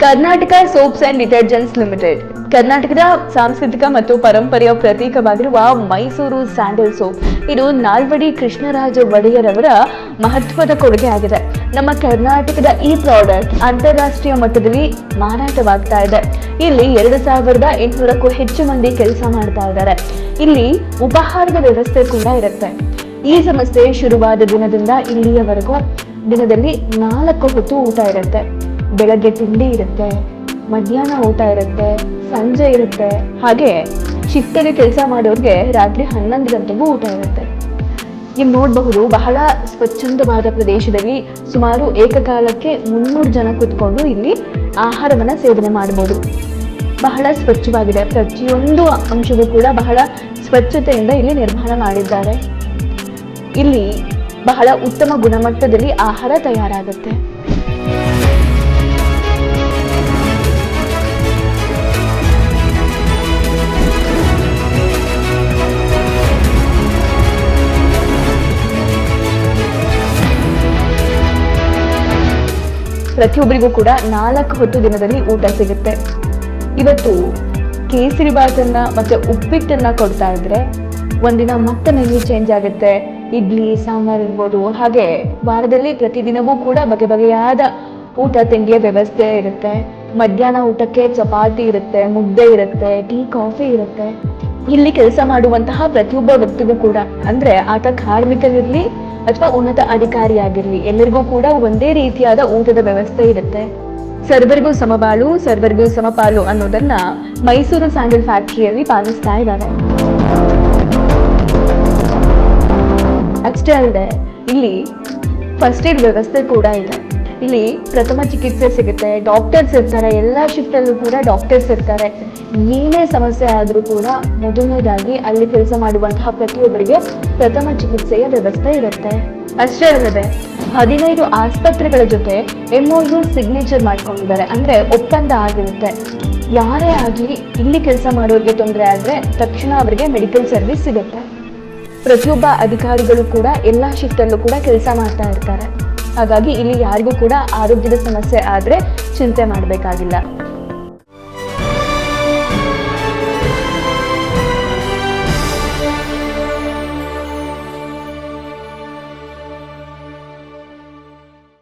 Karnataka soaps and detergents limited. ಕರ್ನಾಟಕದ ಸಾಂಸ್ಕೃತಿಕ ಮತ್ತು ಪರಂಪರೆಯ ಪ್ರತೀಕವಾಗಿರುವ ಮೈಸೂರು ಸ್ಯಾಂಡಲ್ ಸೋಪ್. ಇದು ನಾಲ್ವಡಿ ಕೃಷ್ಣರಾಜ ಒಡೆಯರವರ ಮಹತ್ವದ ಕೊಡುಗೆ ಆಗಿದೆ ನಮ್ಮ ಕರ್ನಾಟಕದ ಈ ಪ್ರಾಡಕ್ಟ್ ಅಂತಾರಾಷ್ಟ್ರೀಯ ಮಟ್ಟದಲ್ಲಿ ಮಾರಾಟವಾಗ್ತಾ ಇದೆ. ಇಲ್ಲಿ ಎರಡು ಸಾವಿರದ ಎಂಟುನೂರಕ್ಕೂ ಹೆಚ್ಚು ಮಂದಿ ಕೆಲಸ ಮಾಡ್ತಾ ಇದ್ದಾರೆ. ಇಲ್ಲಿ ಉಪಹಾರದ ವ್ಯವಸ್ಥೆ ಕೂಡ ಇರುತ್ತೆ. ಈ ಸಂಸ್ಥೆ ಶುರುವಾದ ದಿನದಿಂದ ಇಲ್ಲಿಯವರೆಗೂ ದಿನದಲ್ಲಿ ನಾಲ್ಕು ಹೊತ್ತು ಊಟ ಇರುತ್ತೆ. ಬೆಳಗ್ಗೆ ತಿಂಡಿ ಇರುತ್ತೆ, ಮಧ್ಯಾಹ್ನ ಊಟ ಇರುತ್ತೆ, ಸಂಜೆ ಇರುತ್ತೆ. ಹಾಗೆ ಶಿಫ್ಟಲ್ಲಿ ಕೆಲಸ ಮಾಡೋರಿಗೆ ರಾತ್ರಿ ಹನ್ನೊಂದು ಗಂಟೆಗೂ ಊಟ ಇರುತ್ತೆ. ನೀವು ನೋಡಬಹುದು, ಬಹಳ ಸ್ವಚ್ಛಂದವಾದ ಪ್ರದೇಶದಲ್ಲಿ ಸುಮಾರು ಏಕಕಾಲಕ್ಕೆ ಮುನ್ನೂರು ಜನ ಕೂತ್ಕೊಂಡು ಇಲ್ಲಿ ಆಹಾರವನ್ನು ಸೇವನೆ ಮಾಡಬಹುದು. ಬಹಳ ಸ್ವಚ್ಛವಾಗಿದೆ. ಪ್ರತಿಯೊಂದು ಅಂಶವೂ ಕೂಡ ಬಹಳ ಸ್ವಚ್ಛತೆಯಿಂದ ಇಲ್ಲಿ ನಿರ್ಮಾಣ ಮಾಡಿದ್ದಾರೆ. ಇಲ್ಲಿ ಬಹಳ ಉತ್ತಮ ಗುಣಮಟ್ಟದಲ್ಲಿ ಆಹಾರ ತಯಾರಾಗುತ್ತೆ. ಪ್ರತಿಯೊಬ್ಬರಿಗೂ ಕೂಡ ನಾಲ್ಕು ಹೊತ್ತು ದಿನದಲ್ಲಿ ಊಟ ಸಿಗುತ್ತೆ. ಇವತ್ತು ಕೇಸರಿ ಬಾತನ್ನ ಮತ್ತೆ ಉಪ್ಪಿಟ್ಟನ್ನ ಕೊಡ್ತಾ ಇದ್ರೆ ಒಂದಿನ ಮತ್ತೆ ಮೆನ್ಯೂ ಚೇಂಜ್ ಆಗುತ್ತೆ. ಇಡ್ಲಿ, ಸಾಂಬಾರ್ ಇರ್ಬೋದು. ಹಾಗೆ ವಾರದಲ್ಲಿ ಪ್ರತಿದಿನವೂ ಕೂಡ ಬಗೆ ಬಗೆಯಾದ ಊಟ ತಿಂಡಿಯ ವ್ಯವಸ್ಥೆ ಇರುತ್ತೆ. ಮಧ್ಯಾಹ್ನ ಊಟಕ್ಕೆ ಚಪಾತಿ ಇರುತ್ತೆ, ಮುದ್ದೆ ಇರುತ್ತೆ, ಟೀ, ಕಾಫಿ ಇರುತ್ತೆ. ಇಲ್ಲಿ ಕೆಲಸ ಮಾಡುವಂತಹ ಪ್ರತಿಯೊಬ್ಬ ವ್ಯಕ್ತಿಗೂ ಕೂಡ, ಅಂದ್ರೆ ಆತ ಕಾರ್ಮಿಕರಿರ್ಲಿ ಅಥವಾ ಉನ್ನತ ಅಧಿಕಾರಿಯಾಗಿರ್ಲಿ, ಎಲ್ಲರಿಗೂ ಕೂಡ ಒಂದೇ ರೀತಿಯಾದ ಊಟದ ವ್ಯವಸ್ಥೆ ಇರುತ್ತೆ. ಸರ್ವರಿಗೂ ಸಮಬಾಳು, ಸರ್ವರಿಗೂ ಸಮಪಾಲು ಅನ್ನೋದನ್ನ ಮೈಸೂರು ಸ್ಯಾಂಡಲ್ ಫ್ಯಾಕ್ಟರಿಯಲ್ಲಿ ಪಾಲಿಸ್ತಾ ಇದ್ದಾರೆ. ಅಷ್ಟೇ ಅಲ್ಲದೆ ಇಲ್ಲಿ ಫಸ್ಟ್ ಏಡ್ ವ್ಯವಸ್ಥೆ ಕೂಡ ಇದೆ ಇಲ್ಲಿ ಪ್ರಥಮ ಚಿಕಿತ್ಸೆ ಸಿಗುತ್ತೆ ಡಾಕ್ಟರ್ಸ್ ಇರ್ತಾರೆ, ಎಲ್ಲ ಶಿಫ್ಟಲ್ಲೂ ಕೂಡ ಡಾಕ್ಟರ್ಸ್ ಇರ್ತಾರೆ. ಏನೇ ಸಮಸ್ಯೆ ಆದರೂ ಕೂಡ ಮೊದಲನೇದಾಗಿ ಅಲ್ಲಿ ಕೆಲಸ ಮಾಡುವಂತಹ ಪ್ರತಿಯೊಬ್ಬರಿಗೆ ಪ್ರಥಮ ಚಿಕಿತ್ಸೆಯ ವ್ಯವಸ್ಥೆ ಇರುತ್ತೆ. ಅಷ್ಟೇ ಅಲ್ಲದೆ, ಹದಿನೈದು ಆಸ್ಪತ್ರೆಗಳ ಜೊತೆ ಯು ಸಿಗ್ನೇಚರ್ ಮಾಡ್ಕೊಂಡಿದ್ದಾರೆ. ಅಂದ್ರೆ ಒಪ್ಪಂದ ಆಗಿರುತ್ತೆ. ಯಾರೇ ಆಗಲಿ ಇಲ್ಲಿ ಕೆಲಸ ಮಾಡೋರಿಗೆ ತೊಂದರೆ ಆದರೆ ತಕ್ಷಣ ಅವರಿಗೆ ಮೆಡಿಕಲ್ ಸರ್ವಿಸ್ ಸಿಗುತ್ತೆ. ಪ್ರತಿಯೊಬ್ಬ ಅಧಿಕಾರಿಗಳು ಕೂಡ ಎಲ್ಲ ಶಿಫ್ಟಲ್ಲೂ ಕೂಡ ಕೆಲಸ ಮಾಡ್ತಾ ಇರ್ತಾರೆ. ಹಾಗಾಗಿ ಇಲ್ಲಿ ಯಾರಿಗೂ ಕೂಡ ಆರೋಗ್ಯದ ಸಮಸ್ಯೆ ಆದರೆ ಚಿಂತೆ ಮಾಡಬೇಕಾಗಿಲ್ಲ.